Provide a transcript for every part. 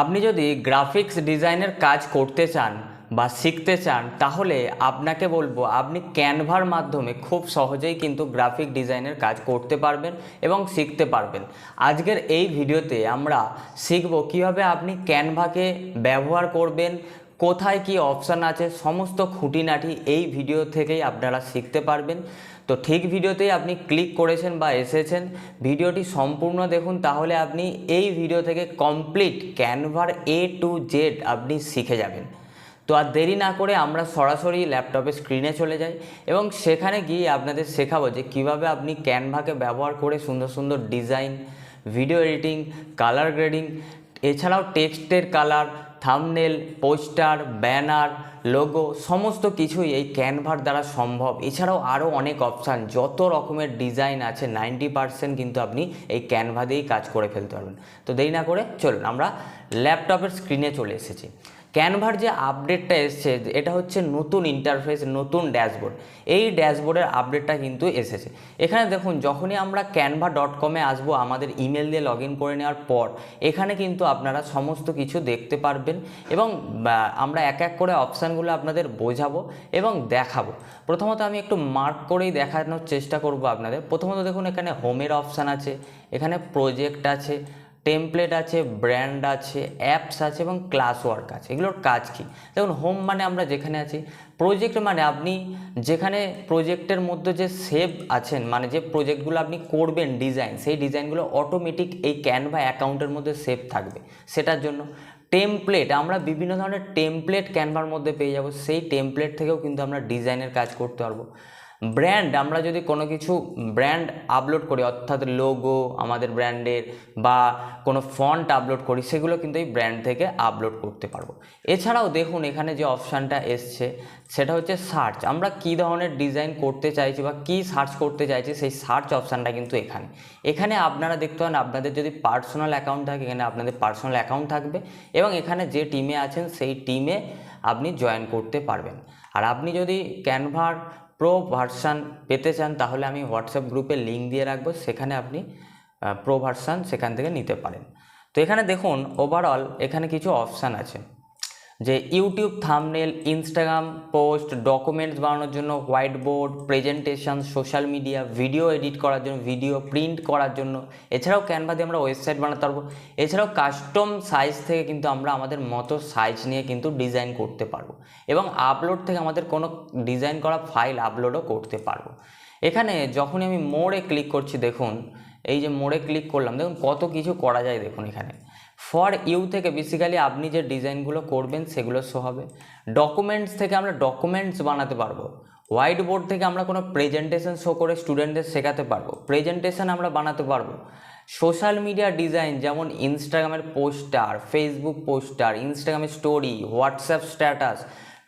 আপনি যদি গ্রাফিক্স ডিজাইনের কাজ করতে চান বা শিখতে চান, তাহলে আপনাকে বলব আপনি ক্যানভার মাধ্যমে খুব সহজেই কিন্তু গ্রাফিক ডিজাইনের কাজ করতে পারবেন এবং শিখতে পারবেন। আজকের এই ভিডিওতে আমরা শিখব কীভাবে আপনি ক্যানভাকে ব্যবহার করবেন, কোথায় কি অপশান আছে, সমস্ত খুঁটিনাটি এই ভিডিও থেকেই আপনারা শিখতে পারবেন। তো ঠিক ভিডিওতেই আপনি ক্লিক করেছেন বা এসেছেন। ভিডিওটি সম্পূর্ণ দেখুন, তাহলে আপনি এই ভিডিও থেকে কমপ্লিট ক্যানভার এ টু জেড আপনি শিখে যাবেন। তো আর দেরি না করে আমরা সরাসরি ল্যাপটপের স্ক্রিনে চলে যাই এবং সেখানে গিয়ে আপনাদের শেখাবো যে কীভাবে আপনি ক্যানভাকে ব্যবহার করে সুন্দর সুন্দর design, video editing, colour grading, এছাড়াও টেক্সটের colour, thumbnail, poster, banner logo সমস্ত কিছুই এই ক্যানভার দ্বারা সম্ভব। এছাড়াও আরও অনেক অপশান যত রকমের ডিজাইন আছে নাইনটি পারসেন্ট কিন্তু আপনি এই ক্যানভা দিয়েই কাজ করে ফেলতে পারবেন। তো দেরি না করে চলুন, আমরা ল্যাপটপের স্ক্রিনে চলে এসেছি। ক্যানভার যে আপডেটটা এসছে, এটা হচ্ছে নতুন ইন্টারফেস নতুন ড্যাশবোর্ড এই ড্যাশবোর্ডের আপডেটটা কিন্তু এসেছে। এখানে দেখুন, যখনই আমরা ক্যানভা ডট কমে আসব, আমাদের ইমেল দিয়ে লগ করে নেওয়ার পর, এখানে কিন্তু আপনারা সমস্ত কিছু দেখতে পারবেন এবং আমরা এক এক করে অপশানগুলো আপনাদের বোঝাবো এবং দেখাবো। প্রথমত আমি একটু মার্ক করেই দেখানোর চেষ্টা করব আপনাদের। প্রথমত দেখুন, এখানে হোমের অপশান আছে, এখানে প্রজেক্ট আছে টেমপ্লেট আছে ব্র্যান্ড আছে অ্যাপস আছে এবং ক্লাস ওয়ার্ক আছে। এগুলোর কাজ কী? দেখুন হোম মানে আমরা যেখানে আছি প্রজেক্ট মানে আপনি যেখানে প্রজেক্টের মধ্যে যে সেভ আছেন মানে যে প্রজেক্টগুলো আপনি করবেন ডিজাইন সেই ডিজাইনগুলো অটোমেটিক এই ক্যানভা অ্যাকাউন্টের মধ্যে সেভ থাকবে। সেটার জন্য টেমপ্লেট আমরা বিভিন্ন ধরনের টেমপ্লেট ক্যানভার মধ্যে পেয়ে যাব। সেই টেমপ্লেট থেকেও কিন্তু আমরা ডিজাইনের কাজ করতে পারব। ব্র্যান্ড আমরা যদি কোনো কিছু ব্র্যান্ড আপলোড করি, অর্থাৎ লোগো আমাদের ব্র্যান্ডের বা কোনো ফন্ট আপলোড করি, সেগুলো কিন্তু এই ব্র্যান্ড থেকে আপলোড করতে পারব। এছাড়াও দেখুন, এখানে যে অপশানটা এসছে, সেটা হচ্ছে সার্চ আমরা কী ধরনের ডিজাইন করতে চাইছি বা কী সার্চ করতে চাইছি, সেই সার্চ অপশানটা কিন্তু এখানে। এখানে আপনারা দেখতে পান, আপনাদের যদি পার্সোনাল অ্যাকাউন্ট থাকে, এখানে আপনাদের পার্সোনাল অ্যাকাউন্ট থাকবে এবং এখানে যে টিমে আছেন, সেই টিমে আপনি জয়েন করতে পারবেন। আর আপনি যদি ক্যানভার প্রো ভার্সান পেতে চান, তাহলে আমি হোয়াটসঅ্যাপ গ্রুপে লিঙ্ক দিয়ে রাখব, সেখানে আপনি প্রো ভার্সান সেখান থেকে নিতে পারেন। তো এখানে দেখুন ওভারঅল এখানে কিছু অপশান আছে। যে YouTube thumbnail, Instagram post, documents বানানোর জন্য white board presentation, social media, video edit করার জন্য, ভিডিও প্রিন্ট করার জন্য। এছাড়াও ক্যানভা দিয়ে আমরা ওয়েবসাইট বানাতে পারব। এছাড়াও কাস্টম সাইজ থেকে কিন্তু আমরা আমাদের মতো সাইজ নিয়ে কিন্তু ডিজাইন করতে পারব। এবং আপলোড থেকে আমাদের কোনো ডিজাইন করা ফাইল আপলোডও করতে পারব। এখানে যখনই আমি মোড়ে ক্লিক করছি, দেখুন, এই যে মোড়ে ক্লিক করলাম, দেখুন কত কিছু করা যায়, দেখুন এখানে। ফর ইউ থেকে বেসিক্যালি আপনি যে ডিজাইনগুলো করবেন সেগুলো শো হবে। ডকুমেন্টস থেকে আমরা ডকুমেন্টস বানাতে পারব। হোয়াইট বোর্ড থেকে আমরা কোনো প্রেজেন্টেশন শো করে স্টুডেন্টদের শেখাতে পারব। প্রেজেন্টেশন আমরা বানাতে পারব। সোশ্যাল মিডিয়া ডিজাইন যেমন ইনস্টাগ্রামের পোস্টার ফেসবুক পোস্টার ইনস্টাগ্রামের স্টোরি হোয়াটসঅ্যাপ স্ট্যাটাস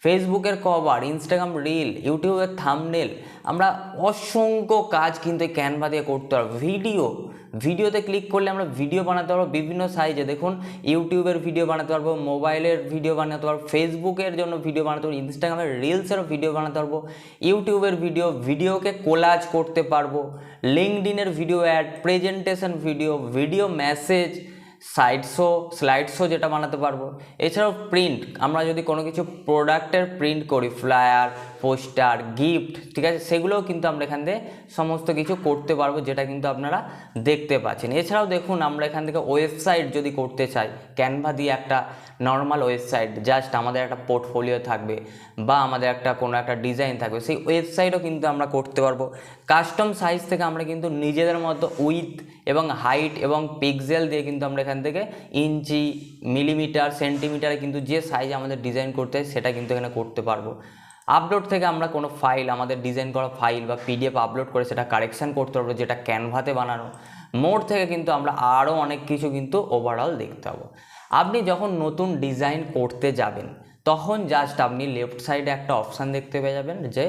ফেসবুকের কভার ইনস্টাগ্রাম রিল ইউটিউবের থামনেল আমরা অসংখ্য কাজ কিন্তু এই ক্যানভা দিয়ে করতে পারব। ভিডিও ভিডিওতে ক্লিক করলে আমরা ভিডিও বানাতে পারব বিভিন্ন সাইজে দেখুন ইউটিউবের ভিডিও বানাতে পারব, মোবাইলের ভিডিও বানাতে পারব ফেসবুকের জন্য ভিডিও বানাতে পারব ইনস্টাগ্রামের রিলসেরও ভিডিও বানাতে পারব ইউটিউবের ভিডিও ভিডিওকে কোলাজ করতে পারব লিঙ্কডিনের video ad presentation video video message side show slide show যেটা বানাতে পারব। এছাড়াও প্রিন্ট, আমরা যদি কোনো কিছু প্রোডাক্টের প্রিন্ট করি, ফ্লায়ার পোস্টার, গিফট, ঠিক আছে? সেগুলোও কিন্তু আমরা এখান থেকে সমস্ত কিছু করতে পারব, যেটা কিন্তু আপনারা দেখতে পাচ্ছেন। এছাড়াও দেখুন, আমরা এখান থেকে ওয়েবসাইট যদি করতে চাই ক্যানভা দিয়ে একটা নর্মাল ওয়েবসাইট জাস্ট আমাদের একটা পোর্টফোলিও থাকবে বা আমাদের একটা কোনো একটা ডিজাইন থাকবে, সেই ওয়েবসাইটও কিন্তু আমরা করতে পারব। কাস্টম সাইজ থেকে আমরা কিন্তু নিজেদের মতো উইথ এবং হাইট এবং পিক্সেল দিয়ে কিন্তু আমরা এখান থেকে ইঞ্চি মিলিমিটার সেন্টিমিটারে কিন্তু যে সাইজ আমাদের ডিজাইন করতে হয়, সেটা কিন্তু এখানে করতে পারব। আপলোড থেকে আমরা কোনো ফাইল আমাদের ডিজাইন করা ফাইল বা পিডিএফ আপলোড করে সেটা কারেকশান করতে পারব যেটা ক্যানভাতে বানানো মোড থেকে কিন্তু আমরা আরও অনেক কিছু কিন্তু ওভারঅল দেখতে পাবো আপনি যখন নতুন ডিজাইন করতে যাবেন, তখন জাস্ট আপনি লেফট সাইডে একটা অপশান দেখতে পেয়ে যাবেন যে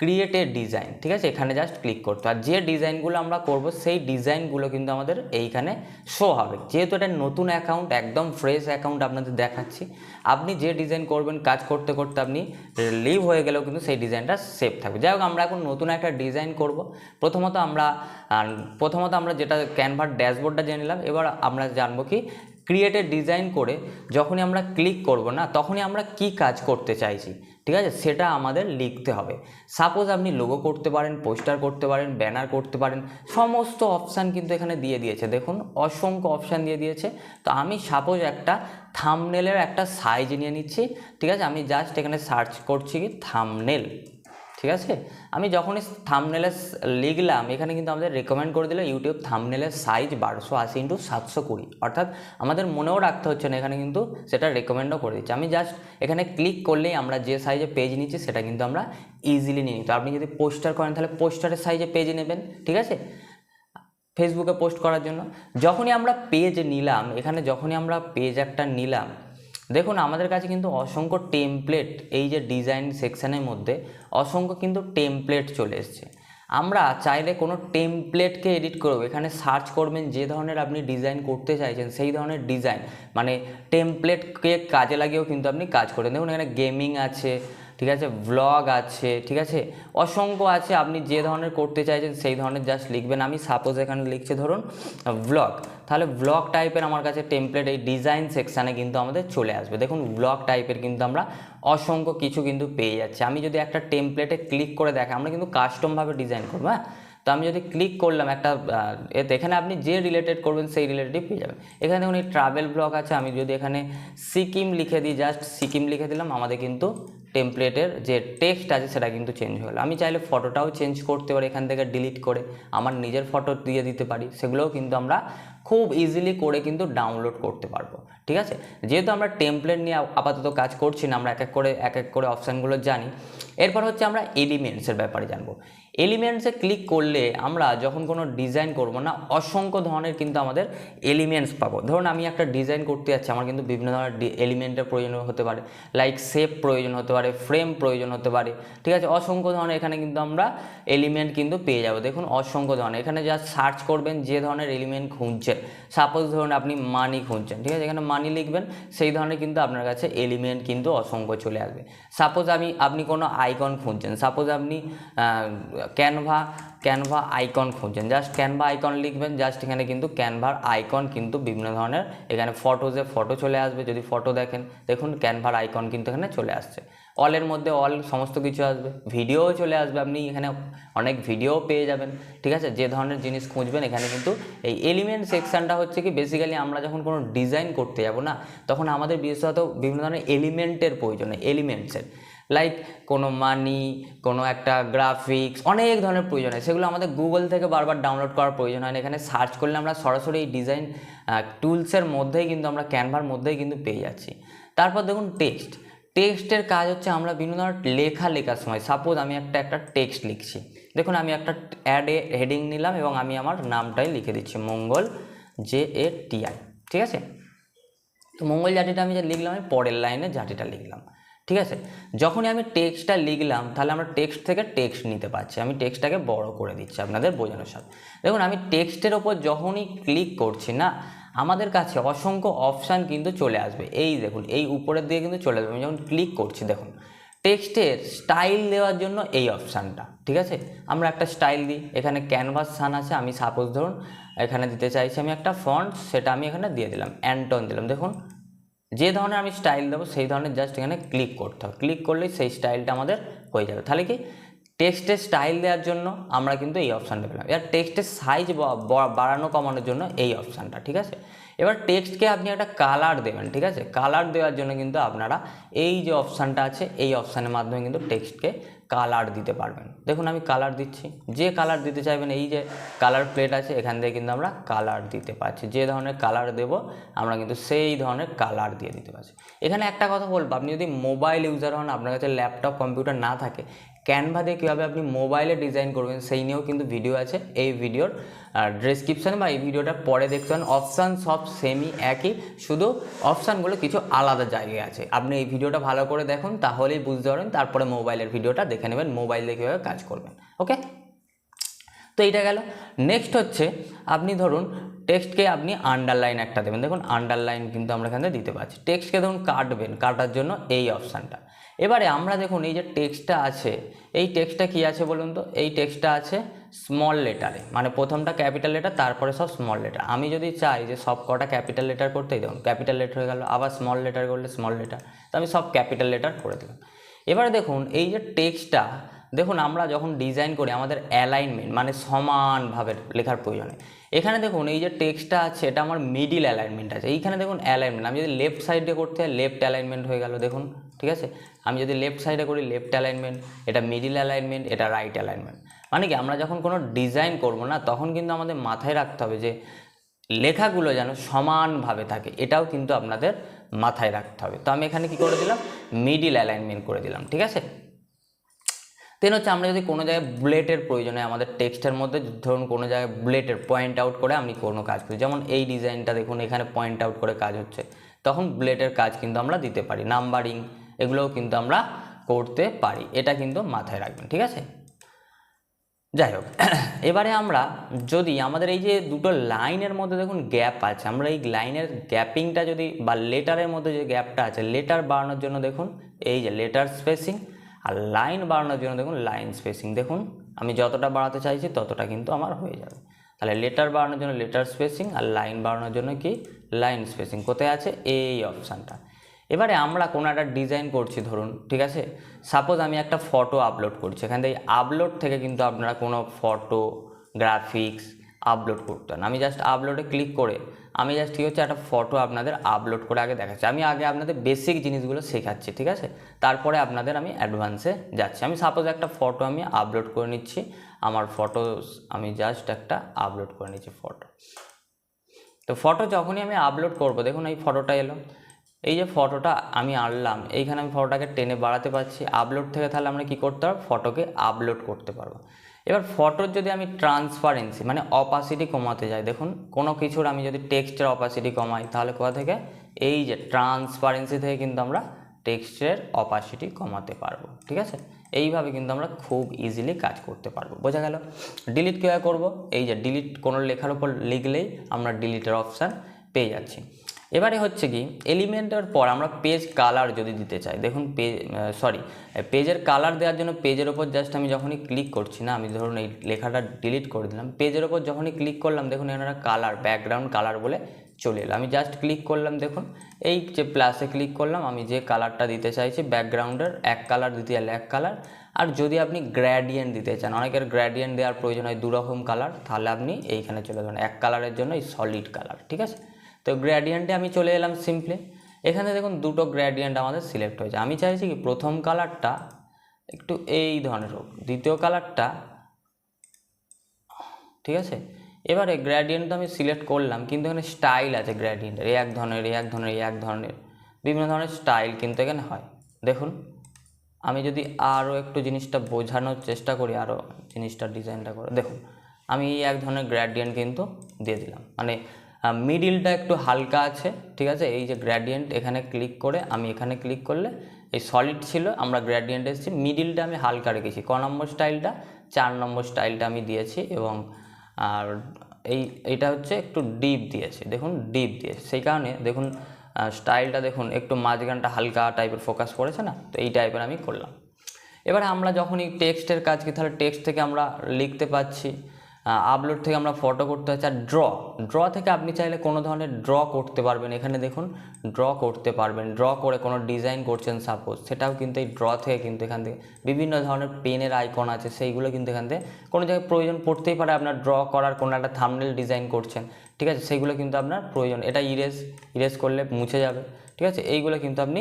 ক্রিয়েট এ ডিজাইন ঠিক আছে? এখানে জাস্ট ক্লিক করতে আর যে ডিজাইনগুলো আমরা করব, সেই ডিজাইনগুলো কিন্তু আমাদের এইখানে শো হবে। যেহেতু এটা নতুন অ্যাকাউন্ট একদম ফ্রেশ অ্যাকাউন্ট আপনাদের দেখাচ্ছি। আপনি যে ডিজাইন করবেন, কাজ করতে করতে আপনি লিভ হয়ে গেলেও কিন্তু সেই ডিজাইনটা সেভ থাকবে। যাই হোক, আমরা এখন নতুন একটা ডিজাইন করব। প্রথমত আমরা প্রথমত আমরা যেটা ক্যানভার ড্যাশবোর্ডটা জেনে নিলাম। এবার আমরা জানব কি ক্রিয়েটে ডিজাইন করে যখনই আমরা ক্লিক করব না, তখনই আমরা কি কাজ করতে চাইছি, ঠিক আছে? সেটা আমাদের লিখতে হবে। সাপোজ আপনি লোগো করতে পারেন পোস্টার করতে পারেন ব্যানার করতে পারেন, সমস্ত অপশান কিন্তু এখানে দিয়ে দিয়েছে। দেখুন, অসংখ্য অপশান দিয়ে দিয়েছে। তো আমি সাপোজ একটা থামনেলের একটা সাইজ নিয়ে নিচ্ছি, ঠিক আছে? আমি জাস্ট এখানে সার্চ করছি কি থামনেল ঠিক আছে? আমি যখনই থামনেলে লিখলাম, এখানে কিন্তু আমাদের রেকমেন্ড করে দিল ইউটিউব থামনেলের সাইজ বারোশো আশি ইন্টু সাতশো কুড়ি। অর্থাৎ আমাদের মনেও রাখতে হচ্ছে না, এখানে কিন্তু সেটা রেকমেন্ডও করে দিচ্ছে। আমি জাস্ট এখানে ক্লিক করলেই আমরা যে সাইজে পেজ নিচ্ছি, সেটা কিন্তু আমরা ইজিলি নিয়ে নিই আপনি যদি পোস্টার করেন, তাহলে পোস্টারের সাইজে পেজ নেবেন, ঠিক আছে? ফেসবুকে পোস্ট করার জন্য। যখনই আমরা পেজ নিলাম, এখানে যখনই আমরা পেজ একটা নিলাম দেখুন, আমাদের কাছে কিন্তু অসংখ্য টেমপ্লেট এই যে ডিজাইন সেকশানের মধ্যে অসংখ্য কিন্তু টেমপ্লেট চলে এসছে। আমরা চাইলে কোনো টেমপ্লেটকে এডিট করব। এখানে সার্চ করবেন, যে ধরনের আপনি ডিজাইন করতে চাইছেন, সেই ধরনের ডিজাইন মানে টেমপ্লেটকে কাজে লাগিয়েও কিন্তু আপনি কাজ করেন। দেখুন, এখানে গেমিং আছে ঠিক আছে? ব্লগ আছে, ঠিক আছে? অসংখ্য আছে, আপনি যে ধরনের করতে চাইছেন সেই ধরনের জাস্ট লিখবেন। আমি সাপোজ এখানে লিখছি ধরুন ব্লগ তাহলে ব্লগ টাইপের আমার কাছে টেমপ্লেট এই ডিজাইন সেকশানে কিন্তু আমাদের চলে আসবে। দেখুন ব্লগ টাইপের কিন্তু আমরা অসংখ্য কিছু কিন্তু পেয়ে যাচ্ছি। আমি যদি একটা টেমপ্লেটে ক্লিক করে দেখে আমরা কিন্তু কাস্টমভাবে ডিজাইন করব হ্যাঁ? তো আমি যদি ক্লিক করলাম একটা এতে এখানে আপনি যে রিলেটেড করবেন সেই রিলেটেড পেয়ে যাবেন। এখানে দেখুন এই ট্রাভেল ব্লগ আছে, আমি যদি এখানে সিকিম লিখে দিই জাস্ট সিকিম লিখে দিলাম, আমাদের কিন্তু টেমপ্লেটের যে টেক্সট আছে সেটা কিন্তু চেঞ্জ হয়ে গেলো। আমি চাইলে ফটোটাও চেঞ্জ করতে পারি, এখান থেকে ডিলিট করে আমার নিজের ফটো দিয়ে দিতে পারি, সেগুলোও কিন্তু আমরা খুব ইজিলি করে কিন্তু ডাউনলোড করতে পারব, ঠিক আছে? যেহেতু আমরা টেমপ্লেট নিয়ে আপাতত কাজ করছি না, আমরা এক এক করে, এক এক করে অপশানগুলো জানি, এরপর হচ্ছে আমরা এলিমেন্টসের ব্যাপারে জানব। এলিমেন্টসে ক্লিক করলে আমরা যখন কোনো ডিজাইন করব না, অসংখ্য ধরনের কিন্তু আমাদের এলিমেন্টস পাবো। ধরুন আমি একটা ডিজাইন করতে যাচ্ছি, আমার কিন্তু বিভিন্ন ধরনের এলিমেন্টের প্রয়োজন হতে পারে। লাইক শেপ প্রয়োজন হতে পারে ফ্রেম প্রয়োজন হতে পারে। ঠিক আছে? অসংখ্য ধরনের এখানে কিন্তু আমরা এলিমেন্ট কিন্তু পেয়ে যাব। দেখুন, অসংখ্য ধরনের। এখানে যা সার্চ করবেন, যে ধরনের এলিমেন্ট খুঁজছেন সাপোজ ধরুন আপনি মানি খুঁজছেন। ঠিক আছে? এখানে মানি লিখবেন, সেই ধরনের কিন্তু আপনার কাছে এলিমেন্ট কিন্তু অসংখ্য চলে আসবে। সাপোজ আমি, আপনি কোনো আইকন খুঁজছেন। সাপোজ আপনি ক্যানভা ক্যানভা আইকন খুঁজছেন। জাস্ট ক্যানভা আইকন লিখবেন জাস্ট এখানে কিন্তু ক্যানভার আইকন কিন্তু বিভিন্ন ধরনের, এখানে ফটোজে ফটো চলে আসবে, যদি ফটো দেখেন, দেখুন ক্যানভার আইকন কিন্তু এখানে চলে আসছে। অলের মধ্যে অল সমস্ত কিছু আসবে ভিডিওও চলে আসবে, আপনি এখানে অনেক ভিডিও পেয়ে যাবেন, ঠিক আছে? যে ধরনের জিনিস খুঁজবেন, এখানে কিন্তু এই এলিমেন্ট সেকশানটা হচ্ছে কি বেসিক্যালি আমরা যখন কোনো ডিজাইন করতে যাব না, তখন আমাদের বিশেষত বিভিন্ন ধরনের এলিমেন্টের প্রয়োজন এলিমেন্টসের লাইক কোনো মানি কোনো একটা গ্রাফিক্স অনেক ধরনের প্রয়োজন হয়। সেগুলো আমাদের গুগল থেকে বারবার ডাউনলোড করার প্রয়োজন হয় না। এখানে সার্চ করলে আমরা সরাসরি এই ডিজাইন টুলসের মধ্যেই কিন্তু আমরা ক্যানভার মধ্যেই কিন্তু পেয়ে যাচ্ছি। তারপর দেখুন টেক্সট টেক্সটের কাজ হচ্ছে আমরা বিভিন্ন ধরনের লেখা লেখার সময় সাপোজ আমি একটা একটা টেক্সট লিখছি। দেখুন আমি একটা অ্যাডে হেডিং নিলাম এবং আমি আমার নামটাই লিখে দিচ্ছি, মঙ্গল জে এ টি আই। ঠিক আছে? তো মঙ্গল জাতিটা আমি যে লিখলাম, আমি পরের লাইনে জাতিটা লিখলাম। ঠিক আছে? যখনই আমি টেক্সটটা লিখলাম, তাহলে আমরা টেক্সট থেকে টেক্সট নিতে পারছি। আমি টেক্সটটাকে বড় করে দিচ্ছি আপনাদের বোঝানোর সাথে। দেখুন, আমি টেক্সটের ওপর যখনই ক্লিক করছি না, আমাদের কাছে অসংখ্য অপশান কিন্তু চলে আসবে। এই দেখুন, এই উপরের দিকে কিন্তু চলে আসবে। আমি যখন ক্লিক করছি, দেখুন টেক্সটের স্টাইল দেওয়ার জন্য এই অপশানটা ঠিক আছে? আমরা একটা স্টাইল দিই। এখানে ক্যানভাস সান আছে, আমি সাপোজ ধরুন, এখানে দিতে চাইছি আমি একটা ফন্ট সেটা আমি এখানে দিয়ে দিলাম অ্যান্টন দিলাম। দেখুন যে ধরনের আমি স্টাইল দেবো, সেই ধরনের জাস্ট এখানে ক্লিক করতে হবে। ক্লিক করলেই সেই স্টাইলটা আমাদের হয়ে যাবে। তাহলে কি? টেক্সটের স্টাইল দেওয়ার জন্য আমরা কিন্তু এই অপশানটা পেলাম। এবার টেক্সটের সাইজ বাড়ানো কমানোর জন্য এই অপশানটা ঠিক আছে? এবার টেক্সটকে আপনি একটা কালার দেবেন, ঠিক আছে? কালার দেওয়ার জন্য কিন্তু আপনারা এই যে অপশানটা আছে, এই অপশানের মাধ্যমে কিন্তু টেক্সটকে কালার দিতে পারবেন। দেখুন আমি কালার দিচ্ছি। যে কালার দিতে চাইবেন, এই যে কালার প্লেট আছে, এখান থেকে কিন্তু আমরা কালার দিতে পারছি। যে ধরনের কালার দেব, আমরা কিন্তু সেই ধরনের কালার দিয়ে দিতে পারছি। এখানে একটা কথা বলব, আপনি যদি মোবাইল ইউজার হন, আপনার কাছে ল্যাপটপ কম্পিউটার না থাকে ক্যানভা দিয়ে কীভাবে আপনি মোবাইলে ডিজাইন করবেন, সেই নিয়েও কিন্তু ভিডিও আছে এই ভিডিওর ডেসক্রিপশানে বা এই ভিডিওটা পরে দেখতে অপশান সব সেমই একই, শুধু অপশানগুলো কিছু আলাদা জায়গায় আছে। আপনি এই ভিডিওটা ভালো করে দেখুন, তাহলেই বুঝতে পারবেন, তারপরে মোবাইলের ভিডিওটা দেখে নেবেন মোবাইল দিয়ে কীভাবে কাজ করবেন ওকে তো এইটা গেল। নেক্সট হচ্ছে, আপনি ধরুন টেক্সটকে আপনি আন্ডারলাইন একটা দেবেন। দেখুন আন্ডারলাইন কিন্তু আমরা এখানে দিতে পারছি। টেক্সটকে ধরুন কাটবেন, কাটার জন্য এই অপশানটা এবারে আমরা দেখুন, এই যে টেক্সটটা আছে, এই টেক্সটটা কি আছে বলুন তো? এই টেক্সটটা আছে স্মল লেটারে মানে প্রথমটা ক্যাপিটাল লেটার তারপরে সব স্মল লেটার আমি যদি চাই যে সব কটা ক্যাপিটাল লেটার করতেই দেখুন ক্যাপিটাল লেটার হয়ে গেল, আবার স্মল লেটার করলে স্মল লেটার তো আমি সব ক্যাপিটাল লেটার করে দিলাম। এবারে দেখুন, এই যে টেক্সটটা দেখুন, আমরা যখন ডিজাইন করি, আমাদের অ্যালাইনমেন্ট মানে সমানভাবে লেখার প্রয়োজনে। এখানে দেখুন, এই যে টেক্সটটা আছে, এটা আমার মিডিল অ্যালাইনমেন্ট আছে। এইখানে দেখুন অ্যালাইনমেন্ট আমি যদি লেফট সাইডে করতে হয় লেফট অ্যালাইনমেন্ট হয়ে গেল, দেখুন, ঠিক আছে? আমি যদি লেফট সাইডে করি লেফট অ্যালাইনমেন্ট এটা মিডিল অ্যালাইনমেন্ট এটা রাইট অ্যালাইনমেন্ট মানে কি, আমরা যখন কোনো ডিজাইন করব না, তখন কিন্তু আমাদের মাথায় রাখতে হবে যে, লেখাগুলো যেন সমানভাবে থাকে, এটাও কিন্তু আপনাদের মাথায় রাখতে হবে। তো আমি এখানে কি করে দিলাম? মিডিল অ্যালাইনমেন্ট করে দিলাম, ঠিক আছে? দেন হচ্ছে আমরা যদি কোনো জায়গায় বুলেটের প্রয়োজন হয় আমাদের টেক্সটের মধ্যে ধরুন কোনো জায়গায় বুলেটের পয়েন্ট আউট করে আমি কোনো কাজ করি। যেমন এই ডিজাইনটা দেখুন, এখানে পয়েন্ট আউট করে কাজ হচ্ছে। তখন বুলেটের কাজ কিন্তু আমরা দিতে পারি। নাম্বারিং এগুলোও কিন্তু আমরা করতে পারি। এটা কিন্তু মাথায় রাখবেন, ঠিক আছে? যাই হোক, এবারে আমরা যদি আমাদের এই যে দুটো লাইনের মধ্যে দেখুন গ্যাপ আছে, আমরা এই লাইনের গ্যাপিংটা যদি বা লেটারের মধ্যে যে গ্যাপটা আছে লেটার বাড়ানোর জন্য দেখুন, এই যে লেটার স্পেসিং আর লাইন বাড়ানোর জন্য দেখুন লাইন স্পেসিং, দেখুন আমি যতটা বাড়াতে চাইছি ততটা কিন্তু আমার হয়ে যাবে। তাহলে লেটার বাড়ানোর জন্য লেটার স্পেসিং আর লাইন বাড়ানোর জন্য কি? Line spacing. কোথায় আছে? এই অপশানটা। এবারে আমরা কোনো একটা ডিজাইন করছি, ধরুন, ঠিক আছে? সাপোজ আমি একটা ফটো আপলোড করছি। এখান থেকে আপলোড থেকে কিন্তু আপনারা কোনো ফটো, গ্রাফিক্স আপলোড করতেন আমি জাস্ট আপলোডে ক্লিক করে, আমি জাস্ট কী হচ্ছে একটা ফটো আপনাদের আপলোড করে আগে দেখাচ্ছি। আমি আগে আপনাদের বেসিক জিনিসগুলো শেখাচ্ছি, ঠিক আছে? তারপরে আপনাদের আমি অ্যাডভান্সে যাচ্ছি। আমি সাপোজ একটা ফটো আমি আপলোড করে নিচ্ছি, আমার ফটো আমি জাস্ট একটা আপলোড করে নিচ্ছি ফটো তো ফটো যখনই আমি আপলোড করব, দেখুন এই ফটোটা এলো। এই যে ফটোটা আমি আনলাম, এইখানে আমি ফটোটাকে টেনে বাড়াতে পারছি। আপলোড থেকে তাহলে আমরা কী করতে পারব ফটোকে আপলোড করতে পারব। এবার ফটোর যদি আমি ট্রান্সপারেন্সি মানে অপাসিটি কমাতে যাই, দেখুন, কোনো কিছুর আমি যদি টেক্সটের অপাসিটি কমাই, তাহলে কোথা থেকে? এই যে ট্রান্সপারেন্সি থেকে কিন্তু আমরা টেক্সটের অপাসিটি কমাতে পারব, ঠিক আছে? এইভাবে কিন্তু আমরা খুব ইজিলি কাজ করতে পারব, বোঝা গেল? ডিলিট কীভাবে করব? এই যে ডিলিট কোনো লেখার উপর লিখলেই আমরা ডিলিটের অপশান পেয়ে যাচ্ছি। এবারে হচ্ছে কি, এলিমেন্টের পর আমরা পেজ কালার যদি দিতে চাই, দেখুন পেজ সরি পেজের কালার দেওয়ার জন্য পেজের ওপর জাস্ট আমি যখনই ক্লিক করছি না, আমি ধরুন এই লেখাটা ডিলিট করে দিলাম পেজের ওপর যখনই ক্লিক করলাম, দেখুন এখানে কালার ব্যাকগ্রাউন্ড কালার বলে চলে এলো। আমি জাস্ট ক্লিক করলাম, দেখুন, এই যে প্লাসে ক্লিক করলাম, আমি যে কালারটা দিতে চাইছি ব্যাকগ্রাউন্ডের এক কালার দিতে গেলে এক কালার আর যদি আপনি গ্র্যাডিয়েন্ট দিতে চান, অনেকের গ্র্যাডিয়েন্ট দেওয়ার প্রয়োজন হয় দুরকম কালার তাহলে আপনি এইখানে চলে যাবেন এক কালারের জন্য এই সলিড কালার ঠিক আছে? তো গ্র্যাডিয়েন্টে আমি চলে এলাম সিম্পলি এখানে দেখুন দুটো গ্র্যাডিয়েন্ট আমাদের সিলেক্ট হয়েছে। আমি চাইছি কি প্রথম কালারটা একটু এই ধরনের হোক, দ্বিতীয় কালারটা ঠিক আছে? এবারে গ্র্যাডিয়েন্ট তো আমি সিলেক্ট করলাম, কিন্তু এখানে স্টাইল আছে গ্র্যাডিয়েন্টের এক ধরনের এক ধরনের এক ধরনের। বিভিন্ন ধরনের স্টাইল কিন্তু এখানে হয়। দেখুন, আমি যদি আরও একটু জিনিসটা বোঝানোর চেষ্টা করি আরও জিনিসটা ডিজাইনটা করে। দেখুন, আমি এই এক ধরনের গ্র্যাডিয়েন্ট কিন্তু দিয়ে দিলাম। মানে মিডিলটা একটু হালকা আছে, ঠিক আছে? এই যে গ্র্যাডিয়েন্ট এখানে ক্লিক করে আমি এখানে ক্লিক করলে এই সলিড ছিল, আমরা গ্র্যাডিয়েন্ট এসেছি। মিডিলটা আমি হালকা রেখেছি। ক নম্বর স্টাইলটা চার নম্বর স্টাইলটা আমি দিয়েছি এবং আর এই এইটা হচ্ছে একটু ডিপ দিয়েছে। দেখুন ডিপ দিয়েছি। সেই কারণে দেখুন স্টাইলটা দেখুন, একটু মাঝখানটা হালকা টাইপের ফোকাস করেছে না? তো এই টাইপের আমি করলাম। এবারে আমরা যখন এই টেক্সটের কাজ কি তাহলে টেক্সট থেকে আমরা লিখতে পাচ্ছি। আপলোড থেকে আমরা ফটো করতে হচ্ছে। আর ড্র ড্র থেকে আপনি চাইলে কোনো ধরনের ড্র করতে পারবেন। এখানে দেখুন ড্র করতে পারবেন। ড্র করে কোনো ডিজাইন করছেন সাপোজ সেটাও কিন্তু এই ড্র থেকে কিন্তু এখান থেকে বিভিন্ন ধরনের পেনের আইকন আছে, সেইগুলো কিন্তু এখান থেকে কোনো জায়গায় প্রয়োজন পড়তেই পারে আপনার ড্র করার কোনো একটা থামনেল ডিজাইন করছেন। ঠিক আছে? সেইগুলো কিন্তু আপনার প্রয়োজন। এটা ইরেজ ইরেজ করলে মুছে যাবে। ঠিক আছে? এইগুলো কিন্তু আপনি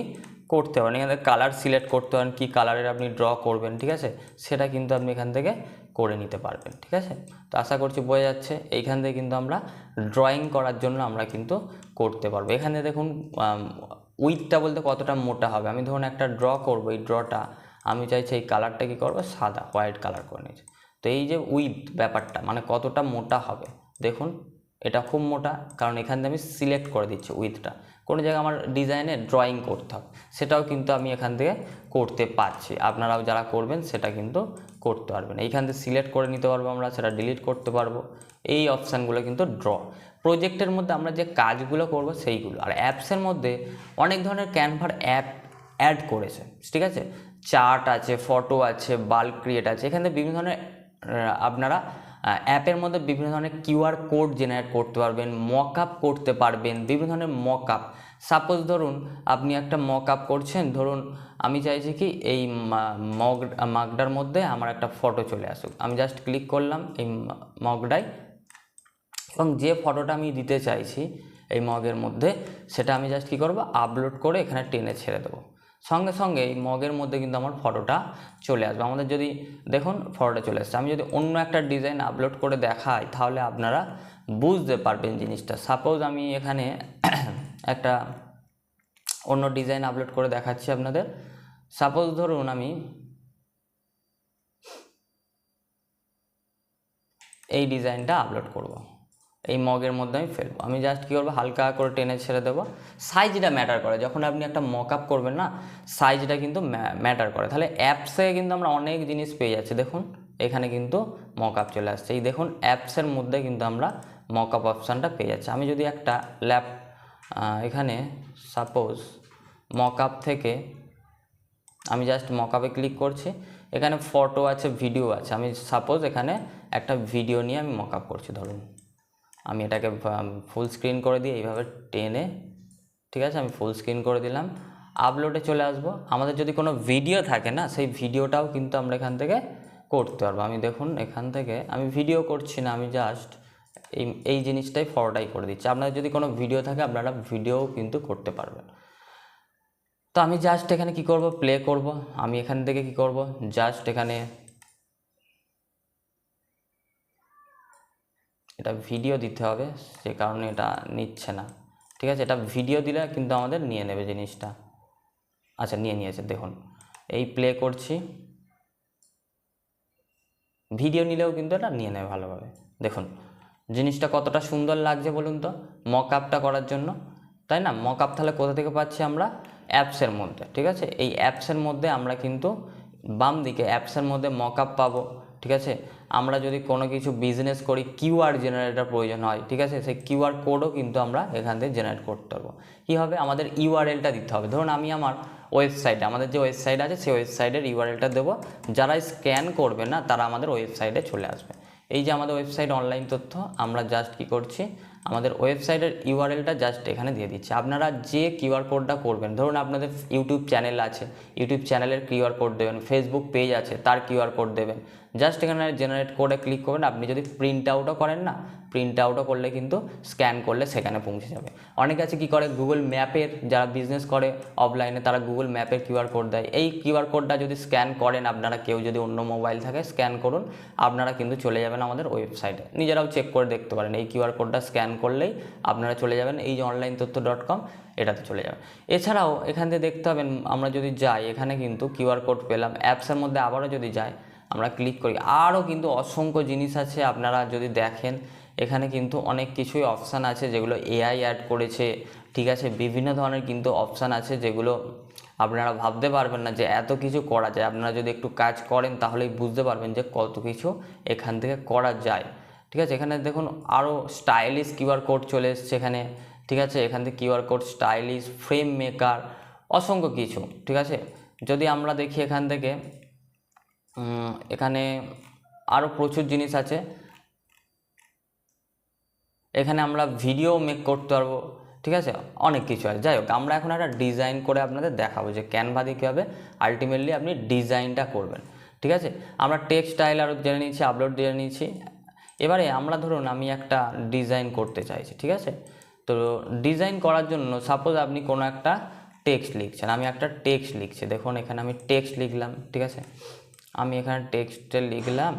করতে পারেন। থেকে কালার সিলেক্ট করতে পারেন, কী কালারের আপনি ড্র করবেন, ঠিক আছে? সেটা কিন্তু আপনি এখান থেকে করে নিতে পারবেন, ঠিক আছে? তো আশা করছি বোঝা যাচ্ছে, এইখান থেকে কিন্তু আমরা ড্রয়িং করার জন্য আমরা কিন্তু করতে পারব। এখানে দেখুন উইথটা বলতে কতটা মোটা হবে? আমি ধরুন একটা ড্র করব, এই ড্রটা আমি চাইছি এই কালারটা কী করব? সাদা হোয়াইট কালার করে নিয়েছি। তো এই যে উইথ ব্যাপারটা মানে কতটা মোটা হবে? দেখুন, এটা খুব মোটা, কারণ এখান থেকে আমি সিলেক্ট করে দিচ্ছি উইথটা কোনো জায়গায় আমার ডিজাইনে ড্রয়িং করতে হবে। সেটাও কিন্তু আমি এখান থেকে করতে পারছি। আপনারাও যারা করবেন, সেটা কিন্তু করতে পারবেন। এইখান থেকে সিলেক্ট করে নিতে পারব আমরা, সেটা ডিলিট করতে পারব। এই অপশানগুলো কিন্তু ড্র প্রজেক্টের মধ্যে আমরা যে কাজগুলো করব, সেইগুলো। আর অ্যাপসের মধ্যে অনেক ধরনের ক্যানভার অ্যাপ অ্যাড করেছে। ঠিক আছে? চার্ট আছে ফটো আছে বাল্ক ক্রিয়েট আছে। এখানে বিভিন্ন ধরনের আপনারা অ্যাপের মধ্যে বিভিন্ন ধরনের কিউআর কোড জেনারেট করতে পারবেন মক আপ করতে পারবেন, বিভিন্ন ধরনের মক আপ সাপোজ ধরুন, আপনি একটা মক আপ করছেন, ধরুন, আমি চাইছি কি এই মগ মাগটার মধ্যে আমার একটা ফটো চলে আসুক। আমি জাস্ট ক্লিক করলাম এই মগটায় এবং যে ফটোটা আমি দিতে চাইছি এই মগের মধ্যে, সেটা আমি জাস্ট কী করব আপলোড করে এখানে টেনে ছেড়ে দেবো। সঙ্গে সঙ্গে এই মগের মধ্যে কিন্তু আমার ফটোটা চলে আসবে। আমাদের যদি, দেখুন, ফটোটা চলে আসছে আমি যদি অন্য একটা ডিজাইন আপলোড করে দেখাই, তাহলে আপনারা বুঝতে পারবেন জিনিসটা। সাপোজ আমি এখানে একটা অন্য ডিজাইন আপলোড করে দেখাচ্ছি আপনাদের। সাপোজ ধরুন আমি এই ডিজাইনটা আপলোড করব। এই মগের মধ্যে আমি ফেলব। আমি জাস্ট কী করব? হালকা করে টেনে ছেড়ে দেবো। সাইজটা ম্যাটার করে। যখন আপনি একটা মক আপ করবেন না সাইজটা কিন্তু ম্যাটার করে। তাহলে অ্যাপসে কিন্তু আমরা অনেক জিনিস পেয়ে যাচ্ছি। দেখুন, এখানে কিন্তু মক আপ চলে আসছে। এই দেখুন অ্যাপসের মধ্যে কিন্তু আমরা মক আপ অপশানটা পেয়ে যাচ্ছি। আমি যদি একটা ল্যাপ এখানে সাপোজ মক আপ থেকে আমি জাস্ট মকআপে ক্লিক করছি। এখানে ফটো আছে ভিডিও আছে। আমি সাপোজ এখানে একটা ভিডিও নিয়ে আমি মকআপ করছি, ধরুন। আমি এটাকে ফুল স্ক্রিন করে দিয়ে এইভাবে টেনে, ঠিক আছে, আমি ফুল স্ক্রিন করে দিলাম। আপলোডে চলে আসব। আমাদের যদি কোনো ভিডিও থাকে না, সেই ভিডিওটাও কিন্তু আমরা এখান থেকে করতে পারব। আমি দেখুন, এখান থেকে আমি ভিডিও করছি না, আমি জাস্ট এই এই জিনিসটাই ফটোটাই করে দিচ্ছি। আপনাদের যদি কোনো ভিডিও থাকে, আপনারা ভিডিও কিন্তু করতে পারবেন। তো আমি জাস্ট এখানে কি করব? প্লে করব। আমি এখান থেকে কি করব? জাস্ট এখানে এটা ভিডিও দিতে হবে, সে কারণে এটা নিচ্ছে না। ঠিক আছে? এটা ভিডিও দিলে কিন্তু আমাদের নিয়ে নেবে জিনিসটা। আচ্ছা নিয়ে নিয়েছে, দেখুন। এই প্লে করছি। ভিডিও নিলেও কিন্তু এটা নিয়ে নেবে ভালোভাবে। দেখুন, জিনিসটা কতটা সুন্দর লাগছে বলুন তো মক আপটা করার জন্য। তাই না? মক আপ তাহলে কোথা থেকে পাচ্ছি আমরা? অ্যাপসের মধ্যে, ঠিক আছে? এই অ্যাপসের মধ্যে আমরা কিন্তু বাম দিকে অ্যাপসের মধ্যে মক আপ পাবো। ঠিক আছে? আমরা যদি কোনো কিছু বিজনেস করি কিউআর জেনারেটার প্রয়োজন হয়, ঠিক আছে? সেই কিউআর কোডও কিন্তু আমরা এখান থেকে জেনারেট করতে পারব। কী হবে? আমাদের ইউআরএলটা দিতে হবে। ধরুন আমি আমার ওয়েবসাইটে আমাদের যে ওয়েবসাইট আছে, সেই ওয়েবসাইটের ইউআরএলটা দেবো। যারা স্ক্যান করবে না, তারা আমাদের ওয়েবসাইটে চলে আসবে। এই যে আমাদের ওয়েবসাইট অনলাইন তথ্য, আমরা জাস্ট কি করছি? আমাদের ওয়েবসাইটের ইউআরএলটা জাস্ট এখানে দিয়ে দিচ্ছি। আপনারা যে কিউআর কোডটা করবেন, ধরুন আপনাদের ইউটিউব চ্যানেল আছে ইউটিউব চ্যানেলের কিউআর কোড দেবেন ফেসবুক পেজ আছে, তার কিউআর কোড দেবেন। জাস্ট এখানে জেনারেট করে ক্লিক করবেন। আপনি যদি প্রিন্ট আউটও করেন না প্রিন্ট আউটও করলে কিন্তু স্ক্যান করলে সেখানে পৌঁছে যাবে। অনেক আছে কি করে গুগল ম্যাপের যারা বিজনেস করে অফলাইনে তারা গুগল ম্যাপের কিউআর কোড দেয়। এই কিউআর কোডটা যদি স্ক্যান করেন আপনারা, কেউ যদি অন্য মোবাইল থাকে স্ক্যান করুন। আপনারা কিন্তু চলে যাবেন আমাদের ওয়েবসাইটে নিজেরাও চেক করে দেখতে পারেন। এই কিউআর কোডটা স্ক্যান করলেই আপনারা চলে যাবেন এই যে অনলাইন তথ্য ডট কম এটাতে চলে যাবেন। এছাড়াও এখান থেকে দেখতে হবেন আমরা যদি যাই, এখানে কিন্তু কিউআর কোড পেলাম। অ্যাপসের মধ্যে আবারও যদি যাই আমরা ক্লিক করি। আরও কিন্তু অসংখ্য জিনিস আছে, আপনারা যদি দেখেন, এখানে কিন্তু অনেক কিছুই অপশান আছে যেগুলো এআই অ্যাড করেছে, ঠিক আছে? বিভিন্ন ধরনের কিন্তু অপশান আছে যেগুলো আপনারা ভাবতে পারবেন না যে এত কিছু করা যায়। আপনারা যদি একটু কাজ করেন তাহলেই বুঝতে পারবেন যে কত কিছু এখান থেকে করা যায়। ঠিক আছে? এখানে দেখুন আরও স্টাইলিশ কিউআর কোড চলে এসছে এখানে। ঠিক আছে? এখান থেকে QR code stylish frame maker অসংখ্য কিছু। ঠিক আছে? যদি আমরা দেখি এখান থেকে এখানে আরও প্রচুর জিনিস আছে। এখানে আমরা ভিডিও মেক করতে পারব, ঠিক আছে? অনেক কিছু আছে। যাই হোক, আমরা এখন একটা ডিজাইন করে আপনাদের দেখাবো যে ক্যানভা দিয়ে কীভাবে আলটিমেটলি আপনি ডিজাইনটা করবেন, ঠিক আছে? আমরা টেক্সট স্টাইল আরও জেনে নিয়েছি আপলোড জেনে নিয়েছি। এবারে আমরা ধরুন আমি একটা ডিজাইন করতে চাইছি, ঠিক আছে? তো ডিজাইন করার জন্য সাপোজ আপনি কোনো একটা টেক্সট লিখছেন, আমি একটা টেক্সট লিখছি। দেখুন, এখানে আমি টেক্সট লিখলাম, ঠিক আছে? আমি এখানে টেক্সটে লিখলাম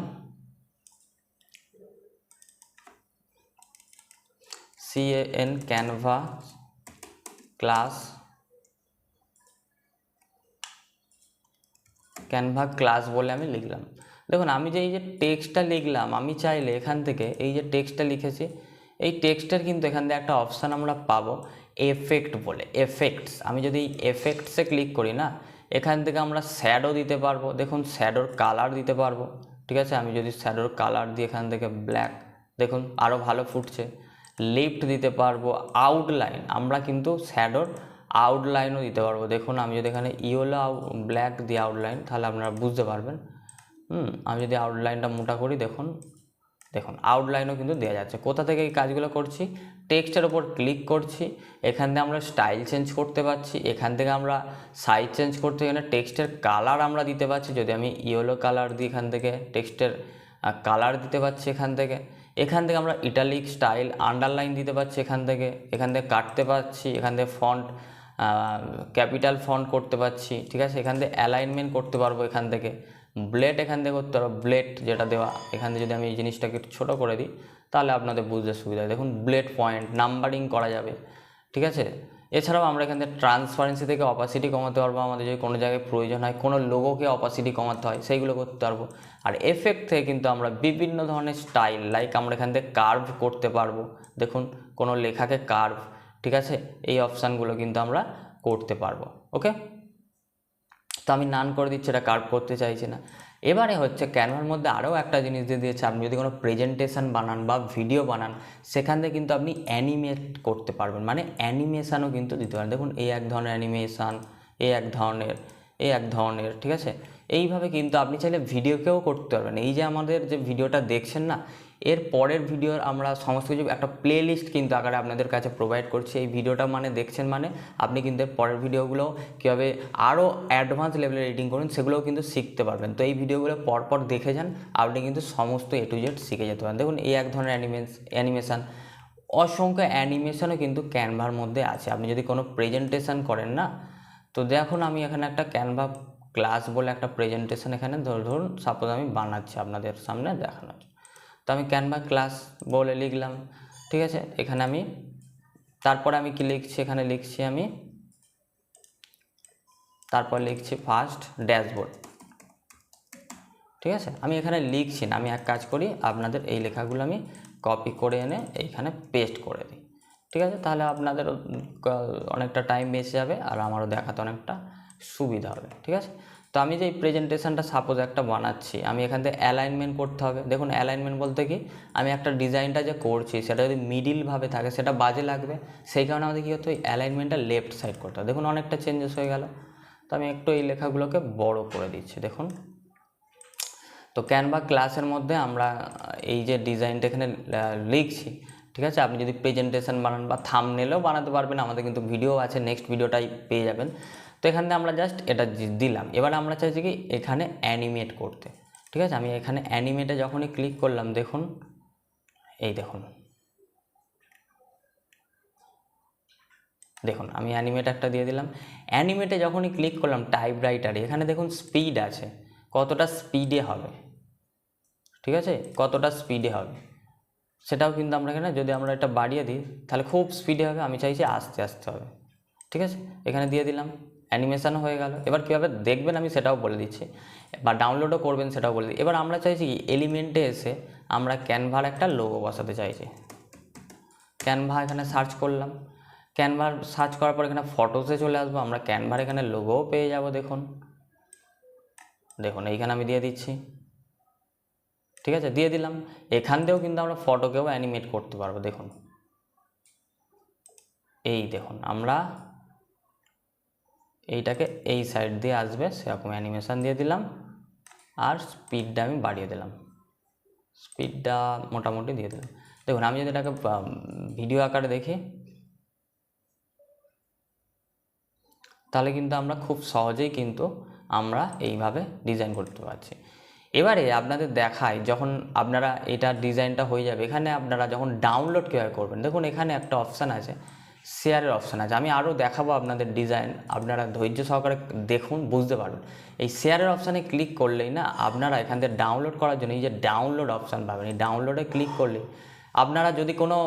C N Canva class Canva class বলে আমি লিখলাম। দেখুন, আমি যে এই যে টেক্সটটা লিখলাম, আমি চাইলে এখান থেকে এই যে টেক্সটটা লিখেছি, এই টেক্সটের কিন্তু এখান থেকে একটা অপশান আমরা পাবো এফেক্ট বলে এফেক্টস আমি যদি এফেক্টসে ক্লিক করি না এখান থেকে আমরা শ্যাডো দিতে পারব। দেখুন শ্যাডোর কালার দিতে পারব। ঠিক আছে? আমি যদি শ্যাডোর কালার দিই এখান থেকে ব্ল্যাক দেখুন আরও ভালো ফুটছে। লিফট দিতে পারব আউটলাইন আমরা কিন্তু শ্যাডোর আউটলাইনও দিতে পারব। দেখুন, আমি যদি এখানে ইয়েলো ব্ল্যাক দিই আউটলাইন তাহলে আপনারা বুঝতে পারবেন। হুম, আমি যদি আউটলাইনটা মোটা করি, দেখুন দেখুন আউটলাইনও কিন্তু দেওয়া যাচ্ছে। কোথা থেকে এই কাজগুলো করছি? টেক্সটের ওপর ক্লিক করছি, এখান থেকে আমরা স্টাইল চেঞ্জ করতে পারছি, এখান থেকে আমরা সাইজ চেঞ্জ করতে এখানে টেক্সটের কালার আমরা দিতে পারছি, যদি আমি ইয়েলো কালার দিই এখান থেকে টেক্সটের কালার দিতে পারছি এখান থেকে এখান থেকে আমরা ইটালিক স্টাইল আন্ডারলাইন দিতে পারছি এখান থেকে এখান থেকে কাটতে পারছি, এখান থেকে ফন্ট ক্যাপিটাল ফন্ট করতে পারছি, ঠিক আছে, এখান থেকে অ্যালাইনমেন্ট করতে পারব এখান থেকে ব্লেড এখান থেকে করতে পারব ব্লেড যেটা দেওয়া, এখান থেকে যদি আমি এই জিনিসটাকে একটু ছোটো করে দিই, তাহলে আপনাদের বুঝতে সুবিধা হয়। দেখুন ব্লেড পয়েন্ট নাম্বারিং করা যাবে, ঠিক আছে? এছাড়াও আমরা এখান থেকে ট্রান্সপারেন্সি থেকে অপাসিটি কমাতে পারব, আমাদের যদি কোনো জায়গায় প্রয়োজন হয়, কোনো লোগোকে অপাসিটি কমাতে হয়, সেইগুলো করতে পারব। আর এফেক্ট থেকে কিন্তু আমরা বিভিন্ন ধরনের স্টাইল লাইক আমরা এখান থেকে কার্ভ করতে পারব। দেখুন, কোনো লেখাকে কার্ভ ঠিক আছে? এই অপশানগুলো কিন্তু আমরা করতে পারব ওকে তো আমি নান করে দিচ্ছি, এটা কার্ভ করতে চাইছি না। এবারে হচ্ছে ক্যানভার মধ্যে আরও একটা জিনিস দিয়ে দিয়েছে, আপনি যদি কোনো প্রেজেন্টেশন বানান বা ভিডিও বানান, সেখান থেকে কিন্তু আপনি অ্যানিমেট করতে পারবেন। মানে অ্যানিমেশানও কিন্তু দিতে পারেন। দেখুন, এই এক ধরনের অ্যানিমেশান এই এক ধরনের, এই এক ধরনের, ঠিক আছে? এইভাবে কিন্তু আপনি চাইলে ভিডিওকেও করতে পারবেন। এই যে আমাদের যে ভিডিওটা দেখছেন না এর পরের ভিডিওর আমরা সমস্ত কিছু একটা প্লে লিস্ট কিন্তু আকারে আপনাদের কাছে প্রোভাইড করছি। এই ভিডিওটা মানে দেখছেন মানে আপনি কিন্তু এর পরের ভিডিওগুলো কীভাবে আরও অ্যাডভান্স লেভেলে এডিটিং করুন, সেগুলোও কিন্তু শিখতে পারবেন। তো এই ভিডিওগুলো পরপর দেখে যান, আপনি কিন্তু সমস্ত এ টু জেড শিখে যেতে পারেন। দেখুন, এই এক ধরনের অ্যানিমেস অ্যানিমেশান অসংখ্য অ্যানিমেশনও কিন্তু ক্যানভার মধ্যে আছে। আপনি যদি কোনো প্রেজেন্টেশন করেন না, তো দেখুন, আমি এখানে একটা ক্যানভা ক্লাস বলে একটা প্রেজেন্টেশন এখানে ধর- ধরুন সাপোজ আমি বানাচ্ছি আপনাদের সামনে দেখানোর। তো আমি ক্যানভা ক্লাস বলে লিখলাম, ঠিক আছে? এখানে আমি, তারপরে আমি কি লিখছি? এখানে লিখছি আমি, তারপর লিখছি ফার্স্ট ড্যাশবোর্ড ঠিক আছে? আমি এখানে লিখছি না, আমি এক কাজ করি, আপনাদের এই লেখাগুলো আমি কপি করে এনে এইখানে পেস্ট করে দিই, ঠিক আছে? তাহলে আপনাদের অনেকটা টাইম বেঁচে যাবে আর আমারও দেখাতে অনেকটা সুবিধা হবে, ঠিক আছে? তো আমি যে এই প্রেজেন্টেশনটা সাপোজ একটা বানাচ্ছি, আমি এখান থেকে অ্যালাইনমেন্ট করতে হবে। দেখুন অ্যালাইনমেন্ট বলতে কি, আমি একটা ডিজাইনটা যে করছি, সেটা যদি মিডিলভাবে থাকে, সেটা বাজে লাগবে। সেই কারণে আমাদের কী করতে হবে অ্যালাইনমেন্টটা লেফট সাইড করতে হবে। দেখুন, অনেকটা চেঞ্জেস হয়ে গেল। তো আমি একটু এই লেখাগুলোকে বড় করে দিচ্ছি, দেখুন। তো ক্যানভা ক্লাসের মধ্যে আমরা এই যে ডিজাইনটা এখানে লিখছি, ঠিক আছে? আপনি যদি প্রেজেন্টেশন বানান বা থামনেলও বানাতে পারবেন, আমাদের কিন্তু ভিডিও আছে নেক্সট ভিডিওটাই পেয়ে যাবেন। তো এখান থেকে আমরা জাস্ট এটা দিলাম। এবার আমরা চাইছি কি এখানে অ্যানিমেট করতে। ঠিক আছে? আমি এখানে অ্যানিমেটে যখনই ক্লিক করলাম, দেখুন, এই দেখুন। দেখুন, আমি অ্যানিমেট একটা দিয়ে দিলাম। অ্যানিমেটে যখনই ক্লিক করলাম টাইপ রাইটারে এখানে দেখুন স্পিড আছে। কতটা স্পিডে হবে। ঠিক আছে? কতটা স্পিডে হবে। সেটাও কিন্তু আমরা এখানে, যদি আমরা এটা বাড়িয়ে দিই, তাহলে খুব স্পিডে হবে। আমি চাইছি আস্তে আস্তে হবে। ঠিক আছে? এখানে দিয়ে দিলাম। অ্যানিমেশান হয়ে গেল। এবার কীভাবে দেখবেন আমি সেটাও বলে দিচ্ছি বা ডাউনলোডও করবেন সেটাও বলে দিই এবার আমরা চাইছি এলিমেন্টে এসে আমরা ক্যানভার একটা লোগো বসাতে চাইছি। ক্যানভা এখানে সার্চ করলাম। ক্যানভার সার্চ করার পর এখানে ফটোসে চলে আসব। আমরা ক্যানভার এখানে লোগোও পেয়ে যাব দেখুন। দেখুন, এইখানে আমি দিয়ে দিচ্ছি। ঠিক আছে, দিয়ে দিলাম। এখান থেকেও কিন্তু আমরা ফটোকেও অ্যানিমেট করতে পারব। দেখুন। এই দেখুন, আমরা এইটাকে এই সাইড দিয়ে আসবে, সেরকম অ্যানিমেশান দিয়ে দিলাম। আর স্পিডটা আমি বাড়িয়ে দিলাম। স্পিডটা মোটামুটি দিয়ে দিলাম। দেখুন, আমি যদি এটাকে ভিডিও আকারে দেখি, তাহলে কিন্তু আমরা খুব সহজেই কিন্তু আমরা এইভাবে ডিজাইন করতে পারছি। এবারে আপনাদের দেখায় যখন আপনারা এটা ডিজাইনটা হয়ে যাবে, এখানে আপনারা যখন ডাউনলোড কীভাবে করবেন, দেখুন এখানে একটা অপশান আছে। শেয়ারের অপশান আছে। আমি আরও দেখাবো আপনাদের ডিজাইন আপনারা ধৈর্য সহকারে দেখুন, বুঝতে পারবেন এই শেয়ারের অপশানে ক্লিক করলেই না, আপনারা এখান থেকে ডাউনলোড করার জন্য এই যে ডাউনলোড অপশান পাবেন, এই ডাউনলোডে ক্লিক করলে আপনারা যদি কোনো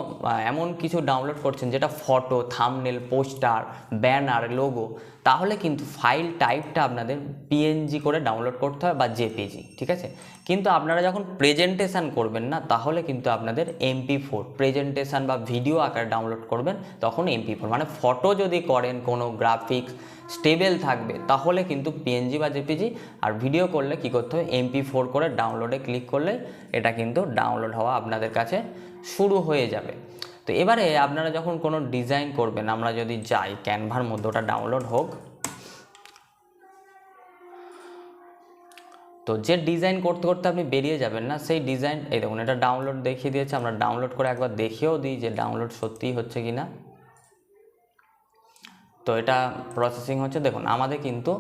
এমন কিছু ডাউনলোড করছেন যেটা photo thumbnail poster banner logo তাহলে কিন্তু ফাইল টাইপটা আপনাদের পিএনজি করে ডাউনলোড করতে হবে বা জেপিজি ঠিক আছে? কিন্তু আপনারা যখন প্রেজেন্টেশন করবেন না, তাহলে কিন্তু আপনাদের এমপি ফোর প্রেজেন্টেশন বা ভিডিও আকারে ডাউনলোড করবেন, তখন এমপি ফোর মানে ফটো যদি করেন, কোনো গ্রাফিক্স স্টেবল থাকবে, তাহলে কিন্তু পিএনজি বা জেপিজি আর ভিডিও করলে কি করতে হবে? এমপি ফোর করে ডাউনলোডে ক্লিক করলে এটা কিন্তু ডাউনলোড হওয়া আপনাদের কাছে শুরু হয়ে যাবে। তো এবারে আপনারা যখন কোনো ডিজাইন করবেন, আমরা যদি যাই ক্যানভার মধ্যে ওটা ডাউনলোড হোক। তো যে ডিজাইন করতে করতে আপনি বেরিয়ে যাবেন না, সেই ডিজাইন এই দেখুন, এটা ডাউনলোড দেখিয়ে দিয়েছে, আমরা ডাউনলোড করে একবার দেখিয়েও দিই যে ডাউনলোড সত্যিই হচ্ছে কি না তো এটা প্রসেসিং হচ্ছে, দেখুন, আমাদের কিন্তু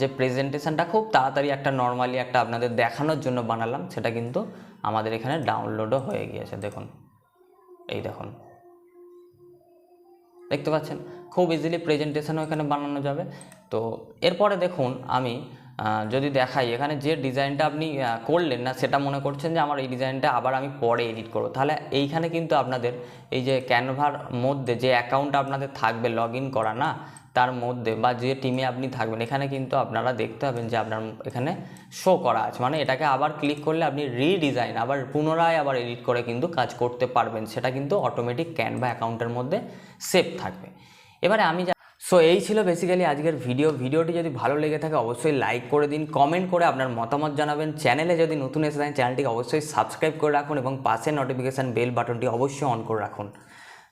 যে প্রেজেন্টেশনটা খুব তাড়াতাড়ি একটা নর্মালি একটা আপনাদের দেখানোর জন্য বানালাম, সেটা কিন্তু আমাদের এখানে ডাউনলোডও হয়ে গিয়েছে, দেখুন। এই দেখুন। দেখতে পাচ্ছেন, খুব ইজিলি প্রেজেন্টেশনও এখানে বানানো যাবে। তো এরপরে দেখুন আমি যদি দেখাই, এখানে যে ডিজাইনটা আপনি করলেন না, সেটা মনে করছেন যে আমার এই ডিজাইনটা আবার আমি পরে এডিট করব। তাহলে এইখানে কিন্তু আপনাদের এই যে ক্যানভার মধ্যে যে অ্যাকাউন্ট আপনাদের থাকবে লগ করা, না? তার মধ্যে বা যে টিমে আপনি থাকবেন, এখানে কিন্তু আপনারা দেখতে পাবেন যে আপনার এখানে শো করা আছে। মানে এটাকে আবার ক্লিক করলে আপনি রিডিজাইন আবার পুনরায় আবার এডিট করে কিন্তু কাজ করতে পারবেন। সেটা কিন্তু অটোমেটিক ক্যানভা অ্যাকাউন্টের মধ্যে সেভ থাকবে। এবারে আমি সো এই ছিল বেসিক্যালি আজকের ভিডিও ভিডিওটি যদি ভালো লেগে থাকে, অবশ্যই লাইক করে দিন কমেন্ট করে আপনার মতামত জানাবেন। চ্যানেলে যদি নতুন এসে থাকেন চ্যানেলটিকে অবশ্যই সাবস্ক্রাইব করে রাখুন এবং পাশে নোটিফিকেশান বেল বাটনটি অবশ্যই অন করে রাখুন।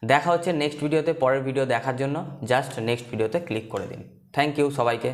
দেখা হচ্ছে নেক্সট ভিডিওতে পরের ভিডিও দেখার জন্য জাস্ট নেক্সট ভিডিওতে ক্লিক করে দিন। থ্যাংক ইউ সবাইকে।